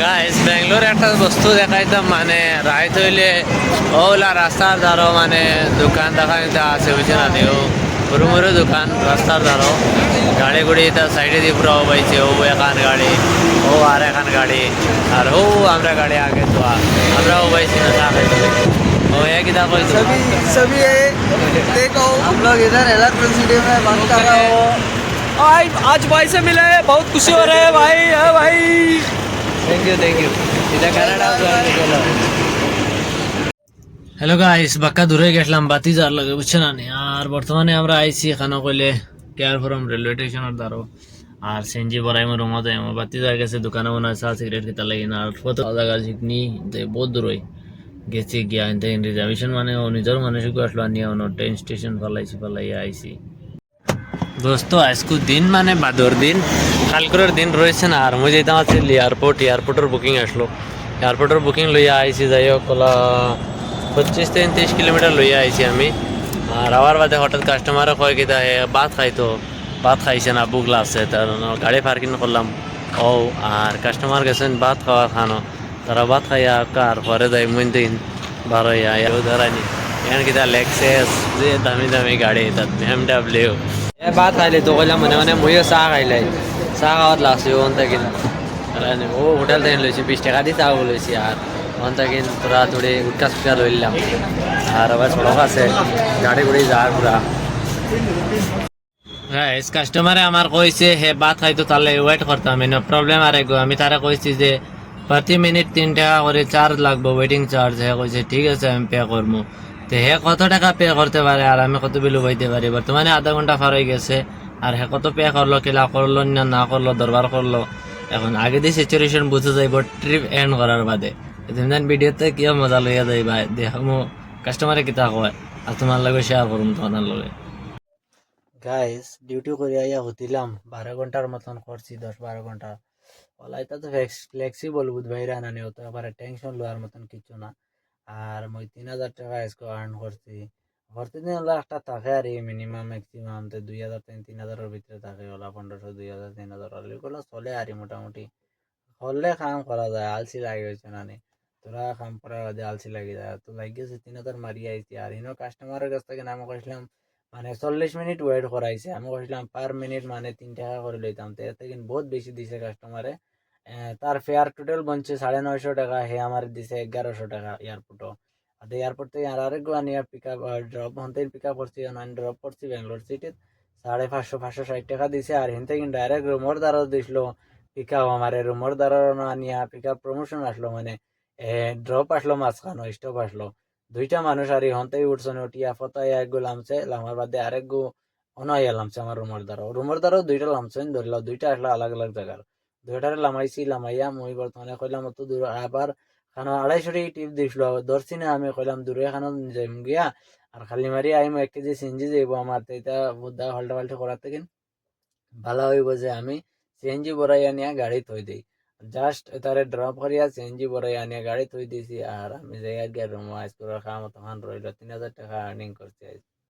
Guys Bangalore একটা বস্তু দেখাইতাম মানে রাইত হইলে ওলা রাস্তার ধারো মানে দোকান দেখাইতে আছে বুঝছে না ও সরু মরু দোকান রাস্তার ধারো গাড়ি গুড়ি তার সাইডে দিয়ে পুরো পাইছে ও এখান গাড়ি ও আর এখান গাড়ি আর ও আমরা গাড়ি আগে তো আমরাও পাইছি না চা খাইতে ও এক ইদা কইতো सभी सभी ये देखो हम लोग इधर इलेक्ट्रॉन सिटी में बात कर रहे हो भाई आज भाई से मिले हैं बहुत खुशी हो रही है भाई है भाई থ্যাংক ইউ থ্যাংক ইউ এটা কানাডা হ্যালো গাইস বাক্কা দূরে গেছিলাম বাতি যার লাগে বুঝছেন না আর বর্তমানে আমরা আইছি এখানে কইলে কেয়ার ফরম রেলওয়ে স্টেশনের দ্বারো আর সেনজি বড়াই মো রুমতে আমার বাতি যা গেছে দোকানে মনে হয় চা সিগারেট খেতে লাগে না আর কত জায়গা যে বহুত দূর হই গেছি গিয়া রিজার্ভেশন মানে ও নিজের মানুষকে আসলো নিয়ে অন্য ট্রেন স্টেশন ফলাইছি ফলাই আইছি দোস্ত, আজকু দিন মানে বাদর দিন। কালকের দিন রয়েছে না, আর মুই যেতাম আছে এয়ারপোর্ট এয়ারপোর্টের বুকিং আসলো। এয়ারপোর্টের বুকিং লইয়া আইছি, যাই হোক, কলা পঁচিশ থেকে তিরিশ কিলোমিটার লইয়া আইছি আমি। আর আবার বাদে হঠাৎ কাস্টমারও কয় কি হে ভাত খাইতো ভাত খাইছে না বুক লাগছে তার গাড়ি পার্কিং করলাম ও আর কাস্টমার গেছেন, ভাত খাওয়া খানো। তারা ভাত খাইয়া কার পরে যাই মুই দিন বারো ইয়া ধরানি এখানে কিতা লেক্সেস যে, দামি দামি গাড়ি, তাত এম ডাব্লিউ এ ভাত খাইলে তো কইলাম মনে মনে মইও চাহ খাইলাই চাহ খাওয়াত লাগছে ওন থাকিন ও হোটেল থেকে লইছি বিশ টাকা দিয়ে চাহ লইছি আর ওন থাকিন তোরা তোড়ে উটকা সুটকা লইলাম আর আবার সড়ক আছে গাড়ি গুড়ি যাওয়ার পুরা গাইস কাস্টমারে আমার কইছে হে ভাত খাইতো তাহলে ওয়েট করতাম নো প্রবলেম আর গো আমি তারা কইছি যে প্রতি মিনিট তিন টাকা করে চার্জ লাগবে ওয়েটিং চার্জ হে কইছে ঠিক আছে আমি পে করব তো হে কত টাকা পে করতে পারে আর আমি কত বিল উবাইতে পারি? বর্তমানে আধা ঘণ্টা পার হয়ে গেছে আর হে কত পে করল, কিলা করল, না না করল, দরবার করল? এখন আগে দিয়ে সিচুয়েশন বুঝে যাইব ট্রিপ এন্ড করার বাদে। তুমি ভিডিওতে কি মজা লইয়া যাইবা দেখামো কাস্টমারে কিতা কয়? আর তোমার লগে শেয়ার করুম তোমার লগে। গাইস ডিউটি করে আইয়া হতিলাম বারো ঘণ্টার মতন করছি দশ বারো ঘণ্টা ওলাইতা তো ফ্লেক্সিবল বুধ ভাইরা নানি হতো আবার টেনশন লওয়ার মতন কিছু না। আর মই তিন হাজার টাকা আজকে আর্ন করছি। প্রতিদিন হলো একটা থাকে আর মিনিমাম ম্যাক্সিমাম তো দুই হাজার তিন তিন হাজারের ভিতরে থাকে। ওলা পনেরোশো, দুই হাজার, তিন হাজার ওগুলো চলে আর মোটামুটি। হলে কাম করা যায়, আলসি লাগে হয়েছে নানি তোরা কাম করার বাদে আলসি লাগে যায়। তো লাগিয়েছে তিন হাজার মারি আইছি। আর ইনো কাস্টমারের কাছ থেকে আমি কইছিলাম মানে চল্লিশ মিনিট ওয়েট করাইছে আমি কইছিলাম পার মিনিট মানে তিন টাকা করে লইতাম তো এতে কিন্তু বহুত বেশি দিছে কাস্টমারে তার ফেয়ার টোটাল বনছে সাড়ে নয়শো টাকা, হে আমার দিছে এগারোশো টাকা এয়ারপোর্টও আর এয়ারপোর্ট থেকে আর আরেক নিয়ে পিক আপ ড্রপ হতে পিক আপ করছি আমি ড্রপ করছি ব্যাঙ্গালোর সিটিতে সাড়ে পাঁচশো পাঁচশো ষাট টাকা দিছে, আর হিনতে কিন্তু ডাইরেক্ট রুমর দ্বারা দিছিল পিক আপ আমার রুমর দ্বারা নিয়ে পিক আপ প্রমোশন আসলো মানে ড্রপ আসলো মাঝখানো স্টপ আসলো। দুইটা মানুষ আর হন্তেই উঠছে, উঠিয়া ফতাই এক গো লামছে, লামার বাদে আরেক গো অনাইয়া লামছে আমার রুমের দ্বারা রুমের দ্বারাও দুইটা লামছে ধরল দুইটা আসলো আলাগ আলাগ জায়গার। দুইটারে লামাইছি, লামাইয়া, মই বর্তমানে কইলাম অত দূর আবার খানো আড়াইশো টাকা টিপ দিছিল ধরছি না আমি কইলাম দূরে খানো যাইম গিয়া আর খালি মারি আইম এক কেজি সিএনজি যাইব আমার তো এটা বুদ্ধা পাল্টা পাল্টা করার থেকে ভালো হইব যে আমি সিএনজি বড়াইয়া নিয়ে গাড়ি থই দিই জাস্ট তারে ড্রপ করিয়া সিএনজি বড়াইয়া আনিয়া গাড়ি থই দিছি আর আমি যাই গিয়া রুম আইস করে খাওয়া তখন রইল তিন হাজার টাকা আর্নিং করছি আজ